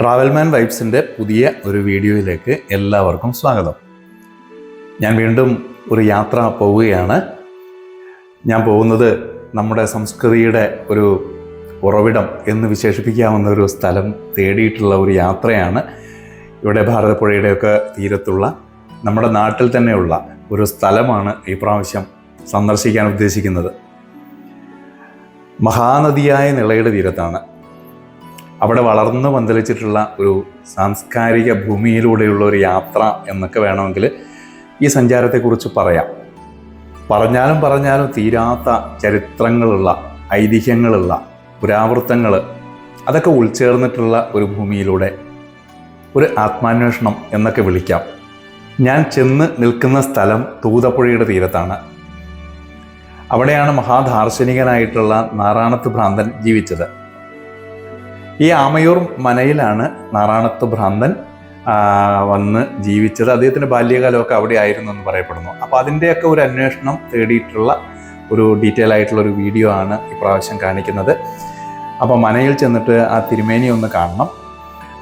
ട്രാവൽമാൻ വൈബ്സിന്റെ പുതിയ ഒരു വീഡിയോയിലേക്ക് എല്ലാവർക്കും സ്വാഗതം. ഞാൻ വീണ്ടും ഒരു യാത്ര പോവുകയാണ്. ഞാൻ പോകുന്നത് നമ്മുടെ സംസ്കൃതിയുടെ ഒരു ഉറവിടം എന്ന് വിശേഷിപ്പിക്കാവുന്ന ഒരു സ്ഥലം തേടിയിട്ടുള്ള ഒരു യാത്രയാണ്. ഇവിടെ ഭാരതപ്പുഴയുടെയൊക്കെ തീരത്തുള്ള നമ്മുടെ നാട്ടിൽ തന്നെയുള്ള ഒരു സ്ഥലമാണ് ഈ പ്രാവശ്യം സന്ദർശിക്കാൻ ഉദ്ദേശിക്കുന്നത്. മഹാനദിയായ നിളയുടെ തീരത്താണ്. അവിടെ വളർന്നു പന്തലിച്ചിട്ടുള്ള ഒരു സാംസ്കാരിക ഭൂമിയിലൂടെയുള്ള ഒരു യാത്ര എന്നൊക്കെ വേണമെങ്കിൽ ഈ സഞ്ചാരത്തെക്കുറിച്ച് പറയാം. പറഞ്ഞാലും പറഞ്ഞാലും തീരാത്ത ചരിത്രങ്ങളുള്ള ഐതിഹ്യങ്ങളുള്ള പുരാവൃത്തങ്ങൾ അതൊക്കെ ഉൾച്ചേർന്നിട്ടുള്ള ഒരു ഭൂമിയിലൂടെ ഒരു ആത്മാന്വേഷണം എന്നൊക്കെ വിളിക്കാം. ഞാൻ ചെന്ന് നിൽക്കുന്ന സ്ഥലം തൂതപ്പുഴയുടെ തീരത്താണ്. അവിടെയാണ് മഹാദാർശനികനായിട്ടുള്ള നാറാണത്ത് ഭ്രാന്തൻ ജീവിച്ചത്. ഈ ആമയൂർ മനയിലാണ് നാറാണത്ത് ഭ്രാന്തൻ വന്ന് ജീവിച്ചത്. അദ്ദേഹത്തിന്റെ ബാല്യകാലമൊക്കെ അവിടെ ആയിരുന്നു എന്ന് പറയപ്പെടുന്നു. അപ്പോൾ അതിന്റെയൊക്കെ ഒരു അന്വേഷണം തേടിയിട്ടുള്ള ഒരു ഡീറ്റെയിൽ ആയിട്ടുള്ള ഒരു വീഡിയോ ആണ് ഇപ്രാവശ്യം കാണിക്കുന്നത്. അപ്പോൾ മനയിൽ ചെന്നിട്ട് ആ തിരുമേനി ഒന്ന് കാണണം.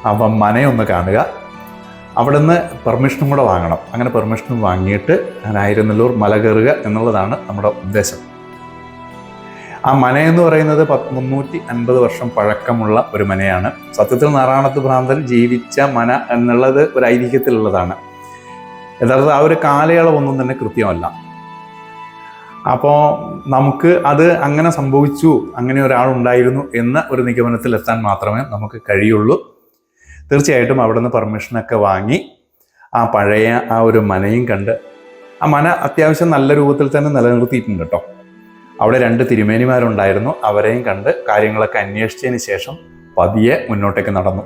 അപ്പം മനയൊന്ന് കാണുക. അവിടെ നിന്ന് പെർമിഷനും കൂടെ വാങ്ങണം. അങ്ങനെ പെർമിഷനും വാങ്ങിയിട്ട് ആയിരുന്നല്ലൂർ മല കയറുക എന്നുള്ളതാണ് നമ്മുടെ ഉദ്ദേശം. ആ മന എന്ന് പറയുന്നത് പത്ത് മുന്നൂറ്റി അൻപത് വർഷം പഴക്കമുള്ള ഒരു മനയാണ്. സത്യത്തിൽ നാറാണത്ത് ഭ്രാന്തൻ ജീവിച്ച മന എന്നുള്ളത് ഒരു ഐതിഹ്യത്തിലുള്ളതാണ്. യഥാർത്ഥത്തിൽ ആ ഒരു കാലയളവൊന്നും തന്നെ കൃത്യമല്ല. അപ്പോൾ നമുക്ക് അത് അങ്ങനെ സംഭവിച്ചു അങ്ങനെ ഒരാളുണ്ടായിരുന്നു എന്ന ഒരു നിഗമനത്തിൽ എത്താൻ മാത്രമേ നമുക്ക് കഴിയുള്ളൂ. തീർച്ചയായിട്ടും അവിടുന്ന് പെർമിഷനൊക്കെ വാങ്ങി ആ പഴയ ആ ഒരു മനയും കണ്ട് ആ മന അത്യാവശ്യം നല്ല രൂപത്തിൽ തന്നെ നിലനിർത്തിയിട്ടുണ്ട് കേട്ടോ. അവിടെ രണ്ട് തിരുമേനിമാരുണ്ടായിരുന്നു. അവരെയും കണ്ട് കാര്യങ്ങളൊക്കെ അന്വേഷിച്ചതിന് ശേഷം പതിയെ മുന്നോട്ടേക്ക് നടന്നു.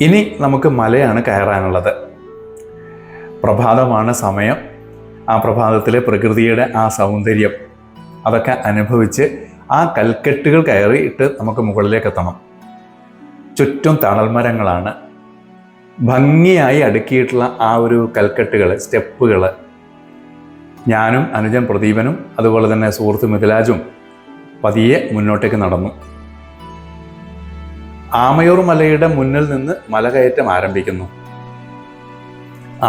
ഇനി നമുക്ക് മലയാണ് കയറാനുള്ളത്. പ്രഭാതമാണ് സമയം. ആ പ്രഭാതത്തിലെ പ്രകൃതിയുടെ ആ സൗന്ദര്യം അതൊക്കെ അനുഭവിച്ച് ആ കൽക്കെട്ടുകൾ കയറിയിട്ട് നമുക്ക് മുകളിലേക്ക് എത്തണം. ചുറ്റും തണൽമരങ്ങളാണ്. ഭംഗിയായി അടുക്കിയിട്ടുള്ള ആ ഒരു കൽക്കെട്ടുകൾ സ്റ്റെപ്പുകൾ ഞാനും അനുജൻ പ്രദീപനും അതുപോലെ തന്നെ സുഹൃത്ത് മിഥിലാജും പതിയെ മുന്നോട്ടേക്ക് നടന്നു. ആമയൂർ മലയുടെ മുന്നിൽ നിന്ന് മലകയറ്റം ആരംഭിക്കുന്നു.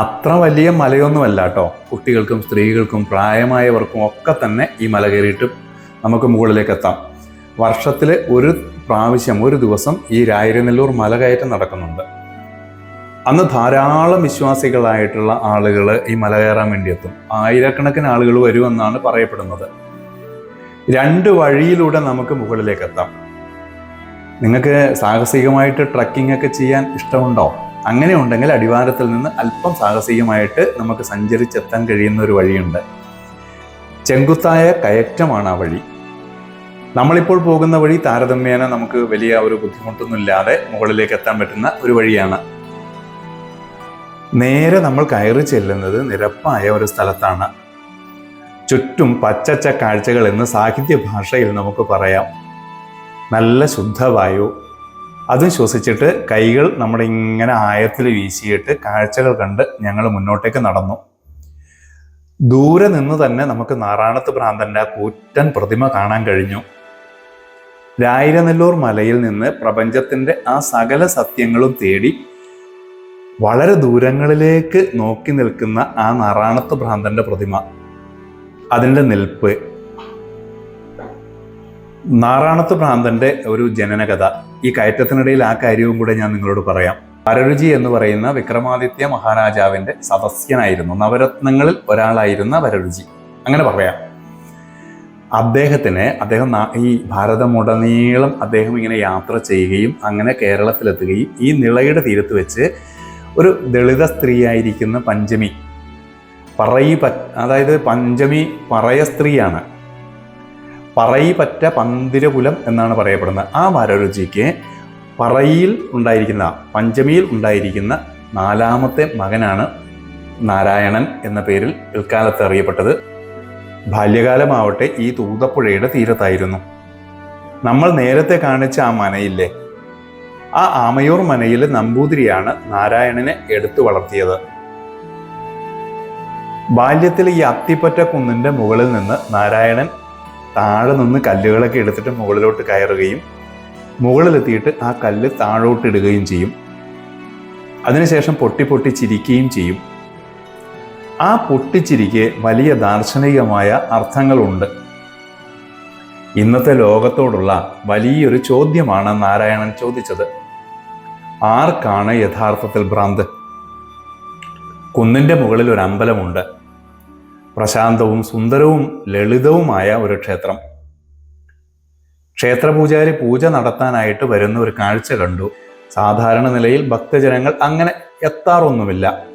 അത്ര വലിയ മലയൊന്നുമല്ല കേട്ടോ. കുട്ടികൾക്കും സ്ത്രീകൾക്കും പ്രായമായവർക്കും ഒക്കെ തന്നെ ഈ മല കയറിയിട്ട് നമുക്ക് മുകളിലേക്ക് എത്താം. വർഷത്തിൽ ഒരു പ്രാവശ്യം ഒരു ദിവസം ഈ രായിരനെല്ലൂർ മലകയറ്റം നടക്കുന്നുണ്ട്. അന്ന് ധാരാളം വിശ്വാസികളായിട്ടുള്ള ആളുകൾ ഈ മല കയറാൻ വേണ്ടി എത്തും ആയിരക്കണക്കിന് ആളുകൾ വരുമെന്നാണ് പറയപ്പെടുന്നത്. രണ്ട് വഴിയിലൂടെ നമുക്ക് മുകളിലേക്ക് എത്താം നിങ്ങൾക്ക് സാഹസികമായിട്ട് ട്രക്കിംഗ് ഒക്കെ ചെയ്യാൻ ഇഷ്ടമുണ്ടോ? അങ്ങനെ ഉണ്ടെങ്കിൽ അടിവാരത്തിൽ നിന്ന് അല്പം സാഹസികമായിട്ട് നമുക്ക് സഞ്ചരിച്ചെത്താൻ കഴിയുന്ന ഒരു വഴിയുണ്ട്. ചെങ്കുത്തായ കയറ്റമാണ് ആ വഴി. നമ്മളിപ്പോൾ പോകുന്ന വഴി താരതമ്യേന നമുക്ക് വലിയ ഒരു ബുദ്ധിമുട്ടൊന്നുമില്ലാതെ മുകളിലേക്ക് എത്താൻ പറ്റുന്ന ഒരു വഴിയാണ്. നേരെ നമ്മൾ കയറി ചെല്ലുന്നത് നിരപ്പായ ഒരു സ്ഥലത്താണ്. ചുറ്റും പച്ചച്ച കാഴ്ചകൾ എന്ന് സാഹിത്യ ഭാഷയിൽ നമുക്ക് പറയാം. നല്ല ശുദ്ധവായു അത് ശ്വസിച്ചിട്ട് കൈകൾ നമ്മുടെ ഇങ്ങനെ ആയത്തിൽ വീശിയിട്ട് കാഴ്ചകൾ കണ്ട് ഞങ്ങൾ മുന്നോട്ടേക്ക് നടന്നു. ദൂരെ നിന്ന് തന്നെ നമുക്ക് നാറാണത്ത് പ്രാന്തന്റെ കൂറ്റൻ പ്രതിമ കാണാൻ കഴിഞ്ഞു. രായിരനെല്ലൂർ മലയിൽ നിന്ന് പ്രപഞ്ചത്തിന്റെ ആ സകല സത്യങ്ങളും തേടി വളരെ ദൂരങ്ങളിലേക്ക് നോക്കി നിൽക്കുന്ന ആ നാറാണത്ത് ഭ്രാന്തന്റെ പ്രതിമ. അതിന്റെ നിൽപ്പ്. നാറാണത്ത് ഭ്രാന്തന്റെ ഒരു ജനനകഥ. ഈ കയറ്റത്തിനിടയിൽ ആ കാര്യവും കൂടെ ഞാൻ നിങ്ങളോട് പറയാം. വരരുചി എന്ന് പറയുന്ന വിക്രമാദിത്യ മഹാരാജാവിന്റെ സദസ്യനായിരുന്നു. നവരത്നങ്ങളിൽ ഒരാളായിരുന്ന വരരുചി അങ്ങനെ പറയാം. അദ്ദേഹത്തിന് അദ്ദേഹം ഈ ഭാരതമുടനീളം അദ്ദേഹം ഇങ്ങനെ യാത്ര ചെയ്യുകയും അങ്ങനെ കേരളത്തിലെത്തുകയും ഈ നിളയുടെ തീരത്ത് വെച്ച് ഒരു ദളിത സ്ത്രീയായിരിക്കുന്ന പഞ്ചമി. പറയി പ അതായത് പഞ്ചമി പറയ സ്ത്രീയാണ്. പറയി പറ്റ പന്തിരകുലം എന്നാണ് പറയപ്പെടുന്നത്. ആ വരരുചിക്ക് പറയിൽ ഉണ്ടായിരിക്കുന്ന പഞ്ചമിയിൽ ഉണ്ടായിരിക്കുന്ന നാലാമത്തെ മകനാണ് നാരായണൻ എന്ന പേരിൽ ഇൽക്കാലത്ത് അറിയപ്പെട്ടത്. ബാല്യകാലമാവട്ടെ ഈ തൂതപ്പുഴയുടെ തീരത്തായിരുന്നു. നമ്മൾ നേരത്തെ കാണിച്ച ആ മനയില്ലേ? ആ ആമയൂർ മനയിൽ നമ്പൂതിരിയാണ് നാരായണനെ എടുത്തു വളർത്തിയത്. ബാല്യത്തിൽ ഈ അത്തിപ്പറ്റ കുന്നിന്റെ മുകളിൽ നിന്ന് നാരായണൻ താഴെ നിന്ന് കല്ലുകളൊക്കെ എടുത്തിട്ട് മുകളിലോട്ട് കയറുകയും മുകളിലെത്തിയിട്ട് ആ കല്ല് താഴോട്ട് ഇടുകയും ചെയ്യും. അതിനുശേഷം പൊട്ടി പൊട്ടി ചിരിക്കുകയും ചെയ്യും. ആ പൊട്ടിച്ചിരിക്ക് വലിയ ദാർശനികമായ അർത്ഥങ്ങളുണ്ട്. ഇന്നത്തെ ലോകത്തോടുള്ള വലിയൊരു ചോദ്യമാണ് നാരായണൻ ചോദിച്ചത്. ആർക്കാണ് യഥാർത്ഥത്തിൽ ഭ്രാന്ത്? കുന്നിന്റെ മുകളിൽ ഒരു അമ്പലമുണ്ട്. പ്രശാന്തവും സുന്ദരവും ലളിതവുമായ ഒരു ക്ഷേത്രം. ക്ഷേത്രപൂജാരി പൂജ നടത്താനായിട്ട് വരുന്ന ഒരു കാഴ്ച കണ്ടു. സാധാരണ നിലയിൽ ഭക്തജനങ്ങൾ അങ്ങനെ എത്താറൊന്നുമില്ല.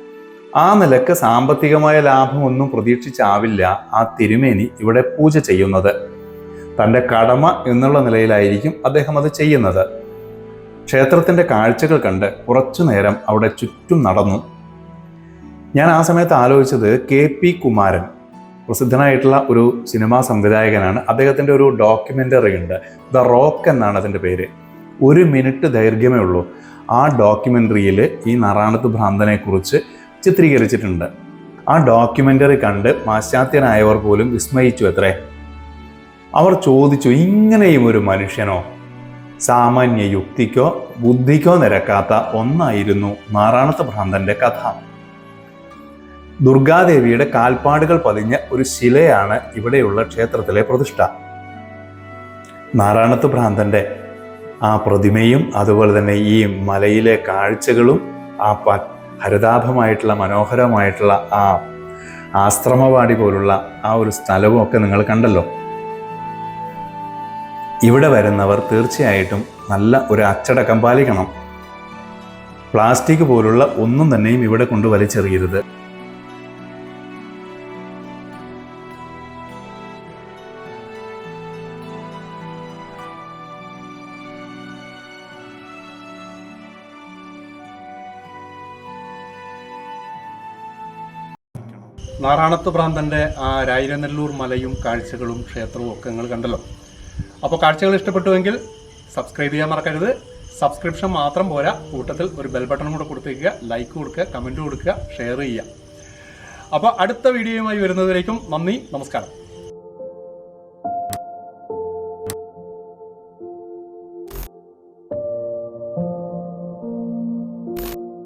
ആ നിലയ്ക്ക് സാമ്പത്തികമായ ലാഭമൊന്നും പ്രതീക്ഷിച്ചാവില്ല ആ തിരുമേനി ഇവിടെ പൂജ ചെയ്യുന്നത്. തന്റെ കടമ എന്നുള്ള നിലയിലായിരിക്കും അദ്ദേഹം അത് ചെയ്യുന്നത്. ക്ഷേത്രത്തിന്റെ കാഴ്ചകൾ കണ്ട് കുറച്ചു നേരം അവിടെ ചുറ്റും നടന്നു. ഞാൻ ആ സമയത്ത് ആലോചിച്ചത് കെ പി കുമാരൻ പ്രസിദ്ധനായിട്ടുള്ള ഒരു സിനിമാ സംവിധായകനാണ്. അദ്ദേഹത്തിന്റെ ഒരു ഡോക്യുമെന്ററി ഉണ്ട്. ദ റോക്ക് എന്നാണ് അതിന്റെ പേര്. ഒരു മിനിറ്റ് ദൈർഘ്യമേ ഉള്ളൂ. ആ ഡോക്യുമെന്ററിയിൽ ഈ നാറാണത്ത് ഭ്രാന്തനെക്കുറിച്ച് ചിത്രീകരിച്ചിട്ടുണ്ട്. ആ ഡോക്യുമെന്ററി കണ്ട് പാശ്ചാത്യനായവർ പോലും വിസ്മയിച്ചു അത്രേ. അവർ ചോദിച്ചു ഇങ്ങനെയും ഒരു മനുഷ്യനോ സാമാന്യ യുക്തിക്കോ ബുദ്ധിക്കോ നിരക്കാത്ത ഒന്നായിരുന്നു നാറാണത്ത് ഭ്രാന്തന്റെ കഥ. ദുർഗാദേവിയുടെ കാൽപ്പാടുകൾ പതിഞ്ഞ ഒരു ശിലയാണ് ഇവിടെയുള്ള ക്ഷേത്രത്തിലെ പ്രതിഷ്ഠ. നാറാണത്ത് ഭ്രാന്തന്റെ ആ പ്രതിമയും അതുപോലെ തന്നെ ഈ മലയിലെ കാഴ്ചകളും ആ പ ഹരിതാഭമായിട്ടുള്ള മനോഹരമായിട്ടുള്ള ആ ആശ്രമവാടി പോലുള്ള ആ ഒരു സ്ഥലവും ഒക്കെ നിങ്ങൾ കണ്ടല്ലോ. ഇവിടെ വരുന്നവർ തീർച്ചയായിട്ടും നല്ല ഒരു അച്ചടക്കം പാലിക്കണം. പ്ലാസ്റ്റിക് പോലുള്ള ഒന്നും തന്നെയും ഇവിടെ കൊണ്ട് വലിച്ചെറിയരുത്. നാറാണത്ത് പ്രാന്തന്റെ ആ രായിരനെല്ലൂർ മലയും കാഴ്ചകളും ക്ഷേത്രവും ഒക്കെ നിങ്ങൾ കണ്ടല്ലോ. അപ്പോൾ കാഴ്ചകൾ ഇഷ്ടപ്പെട്ടുവെങ്കിൽ സബ്സ്ക്രൈബ് ചെയ്യാൻ മറക്കരുത്. സബ്സ്ക്രിപ്ഷൻ മാത്രം പോരാ. കൂട്ടത്തിൽ ഒരു ബെൽ ബട്ടണും കൂടെ കൊടുത്തേക്കുക. ലൈക്ക് കൊടുക്കുക കമന്റ് കൊടുക്കുക ഷെയർ ചെയ്യുക. അപ്പോൾ അടുത്ത വീഡിയോയുമായി വരുന്നതിലേക്കും നന്ദി നമസ്കാരം.